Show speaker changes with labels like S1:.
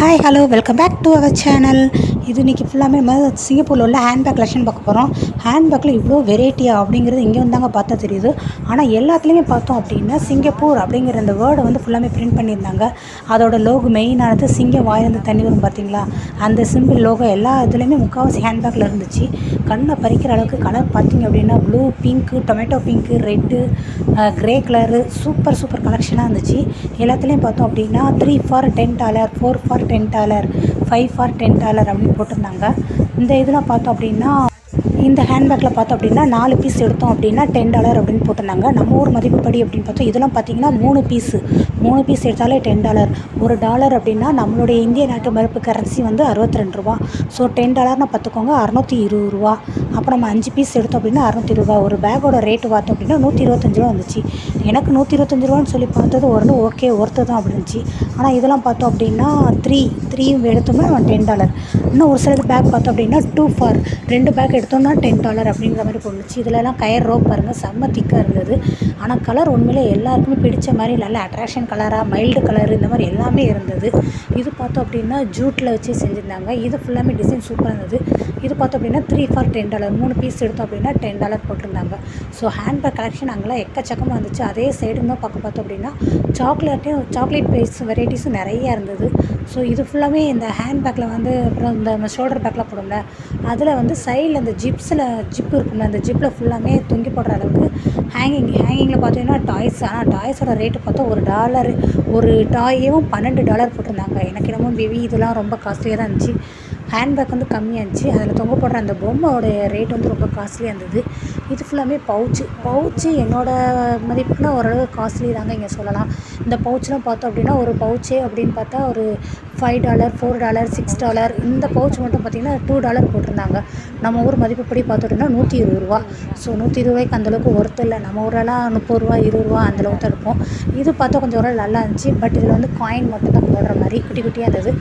S1: Hi hello welcome back to our channel இது இன்றைக்கி ஃபுல்லாமே நம்ம சிங்கப்பூரில் உள்ள ஹேண்ட்பேக் கலெக்ஷன் பார்க்க போகிறோம் ஹேண்ட்பேக்கில் இவ்வளோ வெரைட்டியா அப்படிங்கிறது இங்கே வந்தாங்க பார்த்தா தெரியுது. ஆனால் எல்லாத்துலேயுமே பார்த்தோம் அப்படின்னா சிங்கப்பூர் அப்படிங்கிற அந்த வேர்டை வந்து ஃபுல்லாமே பிரிண்ட் பண்ணியிருந்தாங்க. அதோட லோகோ மெயினானது சிங்கம் வாயிலிருந்து தண்ணி வரும் பார்த்தீங்களா? அந்த சிம்பிள் லோகோ எல்லா இதுலேயுமே முக்கால்வாசி ஹேண்ட்பேக்கில் இருந்துச்சு. கண்ணை பறிக்கிற அளவுக்கு கலர் பார்த்தீங்க அப்படின்னா blue pink tomato pink red grey colour super super கலெக்ஷனாக இருந்துச்சு. எல்லாத்துலேயும் பார்த்தோம் அப்படின்னா three for ten dollar four for ten dollar five for ten dollar அப்படின்னு போட்டிருந்தாங்க. இந்த இதில் பார்த்தோம் அப்படின்னா இந்த ஹேண்ட்பேக்கில் பார்த்தோம் அப்படின்னா நாலு பீஸ் எடுத்தோம் அப்படின்னா டென் டாலர் அப்படின்னு போட்டிருந்தாங்க. நம்ம ஊர் மதிப்புப்படி அப்படின்னு பார்த்தோம். இதெல்லாம் பார்த்தீங்கன்னா மூணு பீஸு மூணு பீஸ் எடுத்தாலே டென் டாலர் ஒரு டாலர் அப்படின்னா நம்மளுடைய இந்திய நாட்டு மறுப்பு கரன்சி வந்து அறுபத்தி ரெண்டு ரூபா ஸோ டென் டாலர்னு பார்த்துக்கோங்க அறநூற்றி இருபது ரூபா. அப்புறம் நம்ம அஞ்சு பீஸ் எடுத்தோம் அப்படின்னா அறநூற்றி ரூபா. ஒரு பேக்கோட ரேட்டு பார்த்தோம் அப்படின்னா நூற்றி இருபத்தஞ்சு ரூபா வந்துச்சு. எனக்கு நூற்றி இருபத்தஞ்சு ரூபான்னு சொல்லி பார்த்தது ஒன்று ஓகே ஒருத்தர் தான் அப்படின்ச்சு ஆனால் இதெல்லாம் பார்த்தோம் அப்படின்னா த்ரீ த்ரீ எடுத்தோம்னா டென் டாலர் இன்னும் ஒரு சிலது பேக் பார்த்தோம் அப்படின்னா டூ ஃபார் ரெண்டு பேக் எடுத்தோம்னா டென் டாலர் அப்படிங்கிற மாதிரி போட்டுச்சு. இதிலலாம் கயர் ரோப் பாருங்கள் செம்ம திக்காக இருந்தது. ஆனால் கலர் உண்மையிலே எல்லாருக்குமே பிடிச்ச மாதிரி நல்ல அட்ராக்ஷன் கலராக மைல்டு கலர் இந்த மாதிரி எல்லாமே இருந்தது. இது பார்த்தோம் அப்படின்னா ஜூட்டில் வச்சு செஞ்சுருந்தாங்க. இது ஃபுல்லாமே டிசைன் சூப்பராக இருந்தது. இது பார்த்தோம் அப்படின்னா த்ரீ ஃபார் டென் டாலர் மூணு பீஸ் எடுத்தோம் அப்படின்னா டென் டாலர் போட்டிருந்தாங்க. ஸோ ஹேண்ட்பேக் கலெக்ஷன் அங்கெல்லாம் எக்கச்சக்கமாக இருந்துச்சு அதே சைடு பார்க்க பார்த்தோம் அப்படின்னா சாக்லேட்டையும் சாக்லேட் பேஸ் வெரைட்டிஸும் நிறைய இருந்தது. ஸோ இது ஃபுல்லாமே இந்த ஹேண்ட்பேக்கில் வந்து அப்புறம் இந்த ஷோல்டர் பேக்கில் போடும்ல அதில் வந்து சைடில் இந்த ஜிப்ஸில் ஜிப் இருக்கும்ல அந்த ஜிப்பில் ஃபுல்லாமே தொங்கி போடுற அளவுக்கு ஹேங்கிங் ஹேங்கிங்கில் பார்த்தீங்கன்னா டாய்ஸ் ஆனால் டாய்ஸோட ரேட்டு பார்த்தா ஒரு டாலர் ஒரு டாயும் பன்னெண்டு டாலர் போட்டிருந்தாங்க. எனக்கு என்னமோ பேபி இதெல்லாம் ரொம்ப காஸ்ட்லியாக தான் இருந்துச்சு. ஹேண்ட்பேக் வந்து கம்மியாக இருந்துச்சு அதில் தொங்க போடுற அந்த பொம்மையோடைய ரேட் வந்து ரொம்ப காஸ்ட்லியாக இருந்தது. இது ஃபுல்லாமே பவுச்சு பவுச்சு என்னோடய மதிப்புனா ஓரளவு காஸ்ட்லி தாங்க இங்கே சொல்லலாம். இந்த பவுச்லாம் பார்த்தோம் அப்படின்னா ஒரு பவுச்சே அப்படின்னு பார்த்தா ஒரு five dollar four dollar six dollar இந்த பவுச் மட்டும் பார்த்திங்கன்னா டூ டாலர் போட்டிருந்தாங்க. நம்ம ஊர் மதிப்புப்படி பார்த்தோம்னா நூற்றி இருபது ரூபா. ஸோ நூற்றி இருபது ரூபாய்க்கு அந்தளவுக்கு ஒர்த்து இல்லை. நம்ம ஊரெல்லாம் முப்பது ரூபா இருபது ரூபா அந்தளவுக்கு தான் இருக்கும். இது பார்த்தா கொஞ்சம் ஓரளவு நல்லா இருந்துச்சு. பட் இதில் வந்து காயின் மட்டும் தான் போடுற மாதிரி குட்டி குட்டியாக இருந்தது.